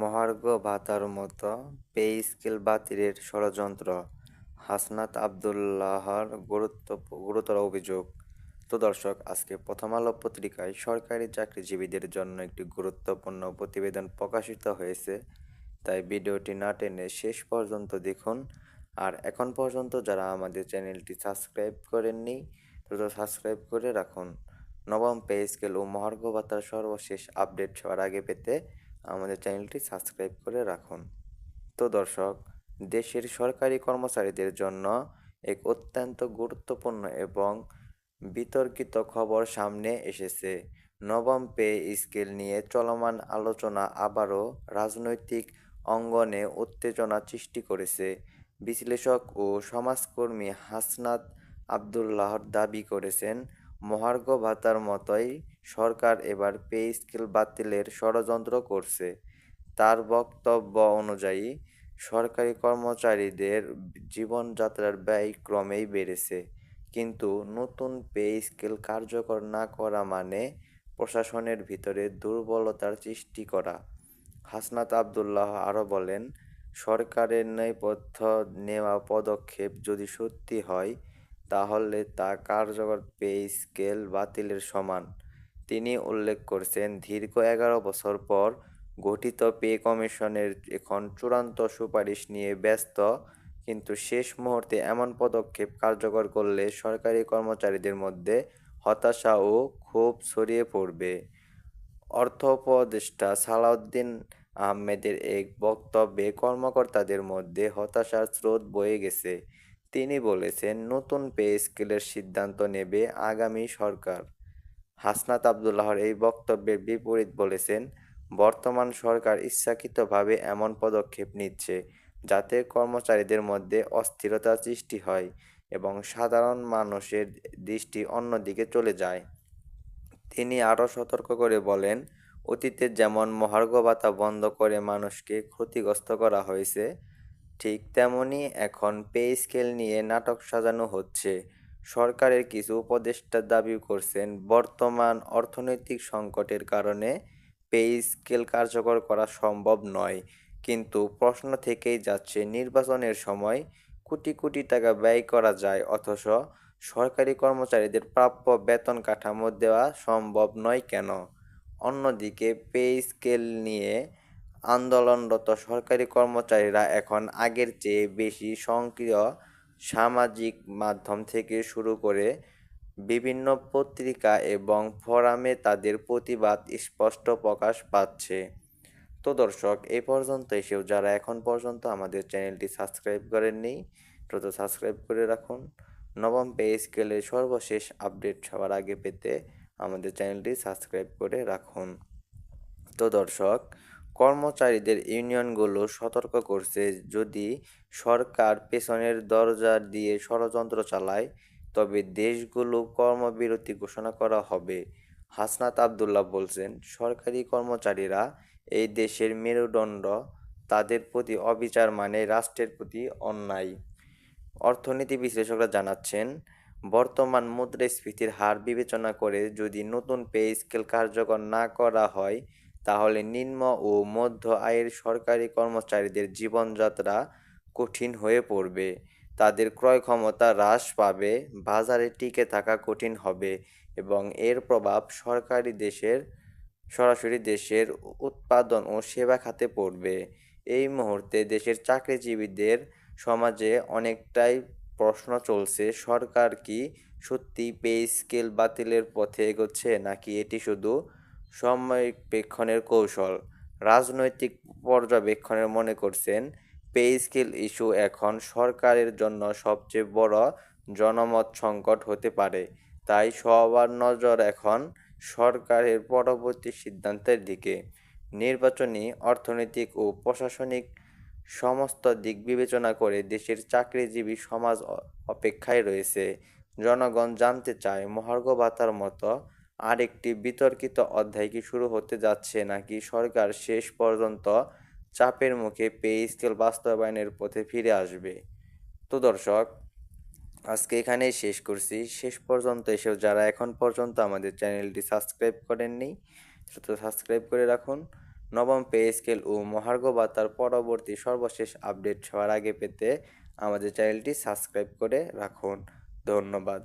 মহার্ঘ ভাতার মতো পে স্কেল বাতিলের ষড়যন্ত্র, হাসনাত আবদুল্লাহর গুরুত্ব, গুরুতর অভিযোগ। তো দর্শক, আজকে প্রথম আলো পত্রিকায় সরকারি চাকরিজীবীদের জন্য একটি গুরুত্বপূর্ণ প্রতিবেদন প্রকাশিত হয়েছে। তাই ভিডিওটি না টেনে শেষ পর্যন্ত দেখুন। আর এখন পর্যন্ত যারা আমাদের চ্যানেলটি সাবস্ক্রাইব করেননি, দ্রুত সাবস্ক্রাইব করে রাখুন। নবম পে স্কেল ও মহার্ঘ ভাতার সর্বশেষ আপডেট সবার আগে পেতে আমাদের চ্যানেলটি সাবস্ক্রাইব করে রাখুন। তো দর্শক, দেশের সরকারি কর্মচারীদের জন্য এক অত্যন্ত গুরুত্বপূর্ণ এবং বিতর্কিত খবর সামনে এসেছে। নবম পে স্কেল নিয়ে চলমান আলোচনা আবারও রাজনৈতিক অঙ্গনে উত্তেজনা সৃষ্টি করেছে। বিশ্লেষক ও সমাজকর্মী হাসনাত আবদুল্লাহর দাবি করেছেন, মহার্ঘ ভাতার মতোই সরকার এবার পে স্কেল বাতিলের ষড়যন্ত্র করছে। তার বক্তব্য অনুযায়ী, সরকারি কর্মচারীদের জীবনযাত্রার ব্যয় ক্রমেই বেড়েছে। কিন্তু নতুন পে স্কেল কার্যকর না করা মানে প্রশাসনের ভিতরে দুর্বলতার সৃষ্টি করা। হাসনাত আবদুল্লাহ আরও বলেন, সরকারের নেপথ্য নেওয়া পদক্ষেপ যদি সত্যি হয়, তাহলে তা কার্যকর পে স্কেল বাতিলের সমান। তিনি উল্লেখ করছেন, দীর্ঘ এগারো বছর পর গঠিত পে কমিশনের এখন চূড়ান্ত সুপারিশ নিয়ে ব্যস্ত। কিন্তু শেষ মুহূর্তে এমন পদক্ষেপ কার্যকর করলে সরকারি কর্মচারীদের মধ্যে হতাশা ও ক্ষোভ ছড়িয়ে পড়বে। অর্থ উপদেষ্টা সালাউদ্দিন আহমেদের এক বক্তব্যে কর্মকর্তাদের মধ্যে হতাশার স্রোত বয়ে গেছে। তিনি বলেছেন, নতুন পে স্কেলের সিদ্ধান্ত নেবে আগামী সরকার। হাসনাত আবদুল্লাহর এই বক্তব্যের বিপরীত বলেছেন, বর্তমান সরকার ইচ্ছাকৃতভাবে এমন পদক্ষেপ নিচ্ছে যাতে কর্মচারীদের মধ্যে অস্থিরতা সৃষ্টি হয় এবং সাধারণ মানুষের দৃষ্টি অন্যদিকে চলে যায়। তিনি আরও সতর্ক করে বলেন, অতীতে যেমন মহার্ঘ ভাতা বন্ধ করে মানুষকে ক্ষতিগ্রস্ত করা হয়েছে, ঠিক তেমনি এখন পে স্কেল নিয়ে নাটক সাজানো হচ্ছে। সরকারের কিছু উপদেষ্টা দাবি করছেন, বর্তমান অর্থনৈতিক সংকটের কারণে পে স্কেল কার্যকর করা সম্ভব নয়। কিন্তু প্রশ্ন থেকেই যাচ্ছে, নির্বাচনের সময় কোটি কোটি টাকা ব্যয় করা যায়, অথচ সরকারি কর্মচারীদের প্রাপ্য বেতন কাঠামো দেওয়া সম্ভব নয় কেন? অন্যদিকে পে স্কেল নিয়ে আন্দোলনরত সরকারি কর্মচারীরা এখন আগের চেয়ে বেশি সক্রিয় সামাজিক মাধ্যম থেকে শুরু করে বিভিন্ন পত্রিকা এবং ফোরামে তাদের প্রতিবাদ স্পষ্ট প্রকাশ পাচ্ছে। তো দর্শক এই পর্যন্ত এসেও যারা এখন পর্যন্ত আমাদের চ্যানেলটি সাবস্ক্রাইব করেননি, দ্রুত সাবস্ক্রাইব করে রাখুন। নবম পে স্কেলের সর্বশেষ আপডেট সবার আগে পেতে আমাদের চ্যানেলটি সাবস্ক্রাইব করে রাখুন। তো দর্শক কর্মচারীদের ইউনিয়নগুলো সতর্ক করছে যদি সরকার পেছনের দরজা দিয়ে ষড়যন্ত্র চালায়, তবে দেশগুলো কর্মবিরতি ঘোষণা করা হবে, হাসনাত আবদুল্লাহ বলছেন। সরকারি কর্মচারীরা এই দেশের মেরুদণ্ড, তাদের প্রতি অবিচার মানে রাষ্ট্রের প্রতি অন্যায়। অর্থনীতি বিশ্লেষকরা জানাচ্ছেন, বর্তমান মুদ্রাস্ফীতির হার বিবেচনা করে যদি নতুন পে স্কেল কার্যকর না করা হয় তাহলে নিম্ন ও মধ্য আয়ের সরকারি কর্মচারীদের জীবনযাত্রা কঠিন হয়ে পড়বে। তাদের ক্রয় ক্ষমতা হ্রাস পাবে, বাজারে টিকে থাকা কঠিন হবে এবং এর প্রভাব সরকারি দেশের, সরাসরি দেশের উৎপাদন ও সেবা খাতে পড়বে। এই মুহূর্তে দেশের চাকরিজীবীদের সমাজে অনেকটাই প্রশ্ন চলছে, সরকার কি সত্যি পে স্কেল বাতিলের পথে এগোচ্ছে নাকি এটি শুধু সময়পেক্ষণের কৌশল। রাজনৈতিক পর্যবেক্ষণের মনে করছেন, পে স্কেল ইস্যু এখন সরকারের জন্য সবচেয়ে বড় জনমত সংকট হতে পারে। তাই সবার নজর এখন সরকারের পরবর্তী সিদ্ধান্তের দিকে। নির্বাচনী, অর্থনৈতিক ও প্রশাসনিক সমস্ত দিক বিবেচনা করে দেশের চাকরিজীবী সমাজ অপেক্ষায় রয়েছে। জনগণ জানতে চায়, মহার্ঘ ভাতার মতো আরেকটি বিতর্কিত অধ্যায় কি শুরু হতে যাচ্ছে নাকি সরকার শেষ পর্যন্ত চাপের মুখে পে স্কেল বাস্তবায়নের পথে ফিরে আসবে? তো দর্শক, আজকে এখানেই শেষ করছি। শেষ পর্যন্ত এসেও যারা এখন পর্যন্ত আমাদের চ্যানেলটি সাবস্ক্রাইব করেননি, দ্রুত সাবস্ক্রাইব করে রাখুন। নবম পে স্কেল ও মহার্ঘ ভাতার পরবর্তী সর্বশেষ আপডেট সবার আগে পেতে আমাদের চ্যানেলটি সাবস্ক্রাইব করে রাখুন। ধন্যবাদ।